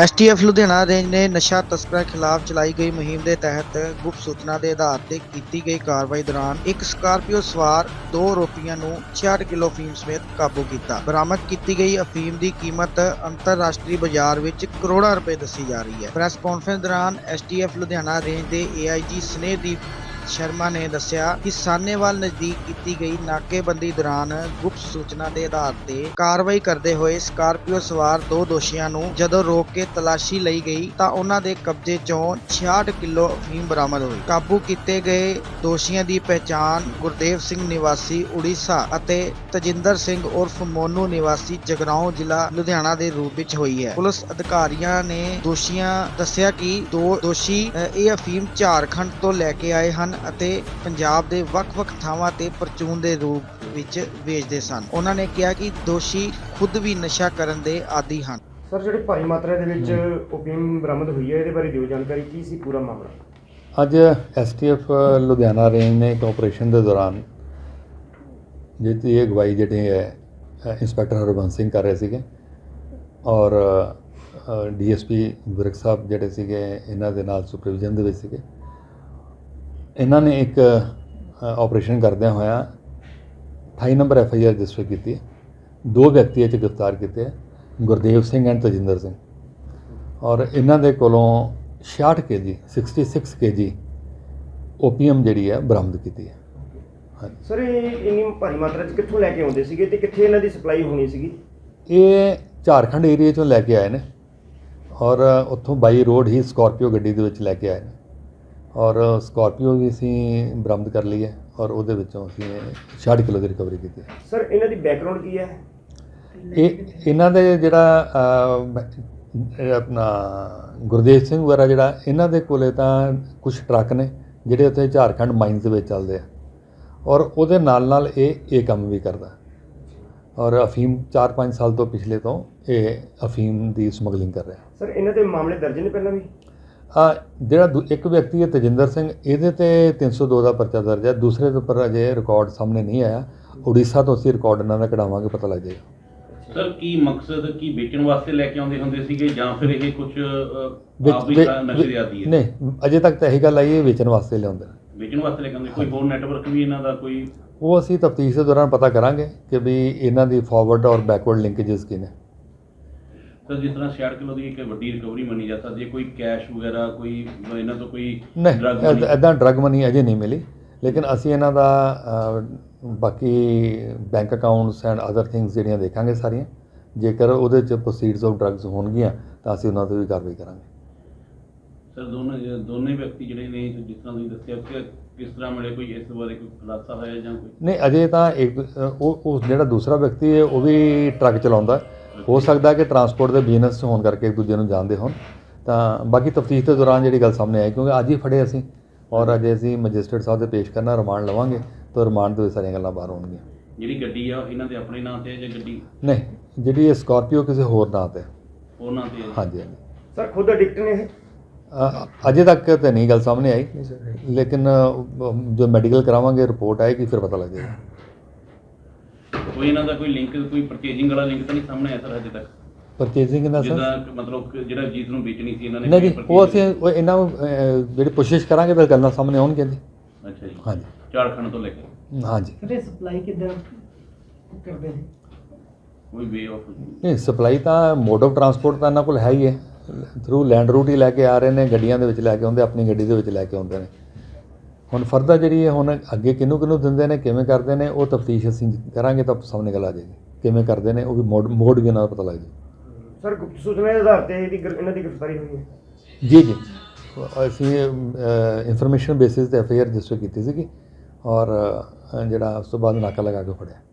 STF Ludhiana range ਨੇ ਨਸ਼ਾ ਤਸਕਰਾਂ ਖਿਲਾਫ ਚਲਾਈ ਗਈ ਮੁਹਿੰਮ ਦੇ ਤਹਿਤ ਗੁਪਤ ਸੂਚਨਾ ਦੇ ਆਧਾਰ ਤੇ ਕੀਤੀ ਗਈ ਕਾਰਵਾਈ ਦੌਰਾਨ ਇੱਕ ਸਕਾਰਪੀਓ ਸਵਾਰ ਦੋ ਆਰੋਪੀਆਂ ਨੂੰ 66 ਕਿਲੋ ਅਫੀਮ ਸਮੇਤ ਕਾਬੂ ਕੀਤਾ। ਬਰਾਮਦ ਕੀਤੀ ਗਈ ਅਫੀਮ ਦੀ ਕੀਮਤ ਅੰਤਰਰਾਸ਼ਟਰੀ ਬਾਜ਼ਾਰ ਵਿੱਚ ਕਰੋੜਾਂ ਰੁਪਏ ਦੱਸੀ ਜਾ ਰਹੀ ਹੈ। ਪ੍ਰੈਸ ਕਾਨਫਰੰਸ ਦੌਰਾਨ ਐਸਟੀਐਫ ਲੁਧਿਆਣਾ ਰੇਂਜ ਦੇ ਏਆਈਜੀ ਸਨੇਹਦੀਪ ਸ਼ਰਮਾ ਨੇ ਦੱਸਿਆ ਕਿ ਸਾਨੇਵਾਲ ਨਜ਼ਦੀਕ ਕੀਤੀ ਗਈ ਨਾਕੇਬੰਦੀ ਦੌਰਾਨ ਗੁਪਤ ਸੂਚਨਾ ਦੇ ਆਧਾਰ ਤੇ ਕਾਰਵਾਈ ਕਰਦੇ ਹੋਏ ਸਕਾਰਪੀਓ ਸਵਾਰ ਦੋ ਦੋਸ਼ੀਆਂ ਨੂੰ ਜਦੋਂ ਰੋਕ ਕੇ ਤਲਾਸ਼ੀ ਲਈ ਗਈ ਤਾਂ ਉਹਨਾਂ ਦੇ ਕਬਜ਼ੇ ਚੋਂ 66 ਕਿਲੋ ਅਫੀਮ ਬਰਾਮਦ ਹੋਈ। ਕਾਬੂ ਕੀਤੇ ਗਏ ਦੋਸ਼ੀਆਂ ਦੀ ਪਹਿਚਾਣ ਗੁਰਦੇਵ ਸਿੰਘ ਨਿਵਾਸੀ ਉੜੀਸਾ ਅਤੇ ਤਜਿੰਦਰ ਸਿੰਘ ਉਰਫ ਮੋਨੂ ਨਿਵਾਸੀ ਜਗਰਾਉਂ ਜ਼ਿਲ੍ਹਾ ਲੁਧਿਆਣਾ ਦੇ ਰੂਪ ਵਿੱਚ ਹੋਈ ਹੈ। ਪੁਲਿਸ ਅਧਿਕਾਰੀਆਂ ਨੇ ਦੋਸ਼ੀਆਂ ਦੱਸਿਆ ਕਿ ਦੋ ਦੋਸ਼ੀ ਇਹ ਅਫੀਮ ਝਾਰਖੰਡ ਤੋਂ ਲੈ ਕੇ ਆਏ ਹਨ ਅਤੇ ਪੰਜਾਬ ਦੇ ਵੱਖ-ਵੱਖ ਥਾਵਾਂ ਤੇ ਪਰਚੂਨ ਦੇ ਰੂਪ ਵਿੱਚ ਵੇਚਦੇ ਸਨ। ਉਹਨਾਂ ਨੇ ਕਿਹਾ ਕਿ ਦੋਸ਼ੀ ਖੁਦ ਵੀ ਨਸ਼ਾ ਕਰਨ ਦੇ ਆਦੀ ਹਨ। ਸਰ ਜਿਹੜੀ ਭਾਰੀ ਮਾਤਰਾ ਦੇ ਵਿੱਚ ਓਪੀਅਮ ਬਰਾਮਦ ਹੋਈ ਹੈ ਇਹਦੇ ਬਾਰੇ ਦਿਓ ਜਾਣਕਾਰੀ ਕੀ ਸੀ ਪੂਰਾ ਮਾਮਲਾ? ਅੱਜ ਐਸਟੀਐਫ ਲੁਧਿਆਣਾ ਰੇਂਜ ਨੇ ਇੱਕ ਆਪਰੇਸ਼ਨ ਦੇ ਦੌਰਾਨ ਜਿਹਦੀ ਅਗਵਾਈ ਜਿਹੜੇ ਹੈ ਇੰਸਪੈਕਟਰ ਹਰਬੰਸ ਸਿੰਘ ਕਰ ਰਹੇ ਸੀਗੇ ਔਰ ਡੀਐਸਪੀ ਵਿਰਕ ਸਾਹਿਬ ਜਿਹੜੇ ਸੀਗੇ ਇਹਨਾਂ ਦੇ ਨਾਲ ਸੁਪਰਵਿਜ਼ਨ ਦੇ ਵਿੱਚ ਸੀਗੇ। ਇਹਨਾਂ ਨੇ ਇੱਕ ਆਪਰੇਸ਼ਨ ਕਰਦਿਆਂ ਹੋਇਆ 28 number F I R register ਕੀਤੀ ਦੋ ਵਿਅਕਤੀ ਇਹ 'ਚ ਗ੍ਰਿਫਤਾਰ ਕੀਤੇ ਗੁਰਦੇਵ ਸਿੰਘ ਐਂਡ ਤਜਿੰਦਰ ਸਿੰਘ। ਔਰ ਇਹਨਾਂ ਦੇ ਕੋਲੋਂ 66 ਕੇਜੀ 66 ਕੇਜੀ ਓਪੀਅਮ ਜਿਹੜੀ ਹੈ ਬਰਾਮਦ ਕੀਤੀ ਹੈ। ਹਾਂਜੀ। ਸਰ ਇਹ ਇੰਨੀ ਭਾਰੀ ਮਾਤਰਾ 'ਚ ਕਿੱਥੋਂ ਲੈ ਕੇ ਆਉਂਦੇ ਸੀਗੇ ਤੇ ਕਿੱਥੇ ਇਹਨਾਂ ਦੀ ਸਪਲਾਈ ਹੋਣੀ ਸੀਗੀ? ਇਹ ਝਾਰਖੰਡ ਏਰੀਆ ਚੋਂ ਲੈ ਕੇ ਆਏ ਨੇ ਔਰ ਉੱਥੋਂ ਬਾਈ ਰੋਡ ਹੀ ਸਕਾਰਪੀਓ ਗੱਡੀ ਦੇ ਵਿੱਚ ਲੈ ਕੇ ਆਏ ਨੇ। ਔਰ ਸਕਾਰਪੀਓ ਵੀ ਅਸੀਂ ਬਰਾਮਦ ਕਰ ਲਈ ਹੈ ਔਰ ਉਹਦੇ ਵਿੱਚੋਂ ਅਸੀਂ 60 ਕਿਲੋ ਦੀ ਰਿਕਵਰੀ ਕੀਤੀ ਹੈ। ਸਰ ਇਹਨਾਂ ਦੀ ਬੈਕਗ੍ਰਾਉਂਡ ਕੀ ਹੈ? ਇਹ ਇਹਨਾਂ ਦੇ ਜਿਹੜਾ ਅਹ, ਆਪਣਾ ਗੁਰਦੇਵ ਸਿੰਘ ਵਗੈਰਾ ਜਿਹੜਾ ਇਹਨਾਂ ਦੇ ਕੋਲੇ ਤਾਂ ਕੁਝ ਟਰੱਕ ਨੇ ਜਿਹੜੇ ਉੱਥੇ ਝਾਰਖੰਡ ਮਾਈਨਸ ਦੇ ਵਿੱਚ ਚੱਲਦੇ ਆ। ਔਰ ਉਹਦੇ ਨਾਲ ਨਾਲ ਇਹ ਇਹ ਕੰਮ ਵੀ ਕਰਦਾ। ਔਰ ਅਫੀਮ 4-5 ਸਾਲ ਤੋਂ ਪਿਛਲੇ ਤੋਂ ਇਹ ਅਫੀਮ ਦੀ ਸਮਗਲਿੰਗ ਕਰ ਰਿਹਾ। ਸਰ ਇਹਨਾਂ ਦੇ ਮਾਮਲੇ ਦਰਜ ਨੇ ਪਹਿਲਾਂ ਵੀ? ਜਿਹੜਾ ਦੂ- ਇੱਕ ਵਿਅਕਤੀ ਹੈ ਤਜਿੰਦਰ ਸਿੰਘ ਇਹਦੇ ਤੇ 302 ਦਾ ਪਰਚਾ ਦਰਜ ਹੈ ਦੂਸਰੇ ਦੇ ਉੱਪਰ ਅਜੇ ਰਿਕਾਰਡ ਸਾਹਮਣੇ ਨਹੀਂ ਆਇਆ। ਉੜੀਸਾ ਤੋਂ ਅਸੀਂ ਰਿਕਾਰਡ ਇਹਨਾਂ ਦਾ ਕਢਾਵਾਂਗੇ ਪਤਾ ਲੱਗ ਜਾਏਗਾ। ਸਰ ਕੀ ਮਕਸਦ ਕੀ ਵੇਚਣ ਵਾਸਤੇ ਲੈ ਕੇ ਆਉਂਦੇ ਹੁੰਦੇ ਸੀਗੇ ਜਾਂ ਫਿਰ ਇਹ ਕੁਝ ਆਪ ਵੀ ਨਸ਼ੇ ਆਦੀ ਹੈ? ਨਹੀਂ ਅਜੇ ਤੱਕ ਤਾਂ ਇਹੀ ਗੱਲ ਆਈ ਹੈ ਵੇਚਣ ਵਾਸਤੇ ਲਿਆਉਂਦੇ ਨੇ। ਵੇਚਣ ਵਾਸਤੇ ਲੈ ਕੇ ਆਉਂਦੇ ਕੋਈ ਹੋਰ ਨੈਟਵਰਕ ਵੀ ਇਹਨਾਂ ਦਾ ਕੋਈ? ਉਹ ਅਸੀਂ ਤਫਤੀਸ਼ ਦੇ ਦੌਰਾਨ ਪਤਾ ਕਰਾਂਗੇ ਕਿ ਵੀ ਇਹਨਾਂ ਦੀ ਫਾਰਵਰਡ ਔਰ ਬੈਕਵਰਡ ਲਿੰਕੇजेस ਕੀ ਨੇ ਸਰ ਜਿਸ ਤਰ੍ਹਾਂ 66 ਕਿਲੋ ਦੀ ਇੱਕ ਵੱਡੀ ਰਿਕਵਰੀ ਮੰਨੀ ਜਾ ਸਕਦੀ ਹੈ ਕੋਈ ਕੈਸ਼ ਵਗੈਰਾ ਕੋਈ ਇਹਨਾਂ ਤੋਂ ਕੋਈ ਨਹੀਂ money? ਐਦਾਂ ਡਰਗ ਮਨੀ ਅਜੇ ਨਹੀਂ ਮਿਲੀ ਲੇਕਿਨ ਅਸੀਂ ਇਹਨਾਂ ਦਾ ਬਾਕੀ bank accounts and other things ਜਿਹੜੀਆਂ ਦੇਖਾਂਗੇ ਸਾਰੀਆਂ ਜੇਕਰ ਉਹਦੇ ਚ ਪ੍ਰੋਸੀਡਸ ਆਫ ਡਰੱਗਸ ਹੋਣਗੀਆਂ ਤਾਂ ਅਸੀਂ ਉਹਨਾਂ ਤੇ ਵੀ ਕਾਰਵਾਈ ਕਰਾਂਗੇ ਸਰ ਦੋਨੋਂ ਦੋਨੇ ਵਿਅਕਤੀ ਜਿਹੜੇ ਨੇ ਜਿਸ ਤਰ੍ਹਾਂ ਤੁਸੀਂ ਦੱਸਿਆ ਕਿ ਕਿਸ ਤਰ੍ਹਾਂ ਮਿਲੇ ਕੋਈ ਇਸ ਬਾਰੇ ਕੋਈ ਖੁਲਾਸਾ ਹੋਇਆ ਜਾਂ ਕੋਈ ਨਹੀਂ ਅਜੇ ਤਾਂ ਇੱਕ ਉਹ ਉਹ ਜਿਹੜਾ ਦੂਸਰਾ ਵਿਅਕਤੀ ਹੈ ਉਹ ਵੀ ਟਰੱਕ ਚਲਾਉਂਦਾ ਹੈ। ਹੋ ਸਕਦਾ ਕਿ ਟਰਾਂਸਪੋਰਟ ਦੇ ਬਿਜ਼ਨਸ ਹੋਣ ਕਰਕੇ ਇੱਕ ਦੂਜੇ ਨੂੰ ਜਾਣਦੇ ਹੋਣ। ਤਾਂ ਬਾਕੀ ਤਫਤੀਸ਼ ਦੇ ਦੌਰਾਨ ਜਿਹੜੀ ਗੱਲ ਸਾਹਮਣੇ ਆਈ ਕਿਉਂਕਿ ਅੱਜ ਹੀ ਫੜੇ ਅਸੀਂ ਔਰ ਅਜੇ ਅਸੀਂ ਮੈਜਿਸਟਰੇਟ ਸਾਹਿਬ ਦੇ ਪੇਸ਼ ਕਰਨਾ ਰਿਮਾਂਡ ਲਵਾਂਗੇ ਤਾਂ ਰਿਮਾਂਡ ਦੇ ਸਾਰੀਆਂ ਗੱਲਾਂ ਬਾਹਰ ਆਉਣਗੀਆਂ ਜਿਹੜੀ ਗੱਡੀ ਆ ਇਹਨਾਂ ਦੇ ਆਪਣੇ ਨਾਂ ਤੇ ਹੈ ਜਾਂ ਗੱਡੀ? ਨਹੀਂ ਜਿਹੜੀ ਇਹ ਸਕਾਰਪੀਓ ਕਿਸੇ ਹੋਰ ਨਾਂ ਤੇ ਹੈ। ਹੋਰ ਨਾਂ ਤੇ ਹਾਂਜੀ ਹਾਂਜੀ। ਸਰ ਖੁਦ ਐਡਿਕਟ ਨੇ ਇਹ? ਅਜੇ ਤੱਕ ਤਾਂ ਨਹੀਂ ਗੱਲ ਸਾਹਮਣੇ ਆਈ। ਲੇਕਿਨ ਜੋ ਮੈਡੀਕਲ ਕਰਾਵਾਂਗੇ ਰਿਪੋਰਟ ਆਏਗੀ ਫਿਰ ਪਤਾ ਲੱਗ ਜਾਏਗਾ ਕੋਈ ਇਹਨਾਂ ਦਾ ਕੋਈ ਲਿੰਕ ਕੋਈ ਪਰਚੇਜਿੰਗ ਵਾਲਾ ਲਿੰਕ ਤਾਂ ਨਹੀਂ ਸਾਹਮਣੇ ਆਇਆ ਸਰ ਹਜੇ ਤੱਕ? ਪਰਚੇਜ਼ਿੰਗ ਦਾ ਸਰ? ਮਤਲਬ ਕਿ ਜਿਹੜਾ ਚੀਜ਼ ਨੂੰ ਵੇਚਣੀ ਸੀ ਇਹਨਾਂ ਨੇ ਨਹੀਂ ਜੀ ਕੋਈ ਉਹ ਅਸੀਂ ਉਹ ਇਹਨਾਂ ਨੂੰ ਜਿਹੜੀ ਕੋਸ਼ਿਸ਼ ਕਰਾਂਗੇ ਤਾਂ ਗੱਲਾਂ ਸਾਹਮਣੇ ਆਉਣਗੀਆਂ ਜੀ। ਅੱਛਾ ਜੀ। ਹਾਂਜੀ। ਝਾਰਖੰਡ ਤੋਂ ਲੈ ਕੇ? ਹਾਂਜੀ। ਤੇ ਸਪਲਾਈ ਕਿੱਦਾਂ ਕਰਦੇ ਨੇ? ਕੋਈ ਵੇ ਆਫ ਨਹੀਂ ਸਪਲਾਈ ਤਾਂ ਮੋਡ ਆਫ ਟਰਾਂਸਪੋਰਟ ਤਾਂ ਇਹਨਾਂ ਕੋਲ ਹੈ ਹੀ ਹੈ। ਥਰੂ ਲੈਂਡ ਰੂਟ ਹੀ ਲੈ ਕੇ ਆ ਰਹੇ ਨੇ ਗੱਡੀਆਂ ਦੇ ਵਿੱਚ ਲੈ ਕੇ ਆਉਂਦੇ ਆਪਣੀ ਗੱਡੀ ਦੇ ਵਿੱਚ ਲੈ ਕੇ ਆਉਂਦੇ ਨੇ। ਹੁਣ ਫਰਦਰ ਜਿਹੜੀ ਹੈ ਹੁਣ ਅੱਗੇ ਕਿਹਨੂੰ ਕਿਹਨੂੰ ਦਿੰਦੇ ਨੇ ਕਿਵੇਂ ਕਰਦੇ ਨੇ ਉਹ ਤਫਤੀਸ਼ ਅਸੀਂ ਕਰਾਂਗੇ ਤਾਂ ਸਾਹਮਣੇ ਗੱਲ ਆ ਜਾਏਗੀ। ਕਿਵੇਂ ਕਰਦੇ ਨੇ ਉਹ ਵੀ ਮੋਡ ਮੋਡ ਵੀ ਦਾ ਪਤਾ ਲੱਗ ਜਾਏ ਸਰ ਗੁਪਤ ਸੂਚਨਾ ਦੇ ਆਧਾਰ ਤੇ ਇਹਦੀ ਇਹਨਾਂ ਦੀ ਗ੍ਰਿਫਤਾਰੀ ਹੋਈ ਹੈ। ਜੀ ਜੀ। ਅਸੀਂ ਇਨਫੋਰਮੇਸ਼ਨ ਬੇਸਿਸ ਤੇ ਐਫ ਆਈ ਆਰ ਰਜਿਸਟਰ ਕੀਤੀ ਸੀਗੀ ਔਰ ਜਿਹੜਾ ਉਸ ਤੋਂ ਬਾਅਦ ਨਾਕਾ ਲਗਾ ਕੇ ਫੜਿਆ।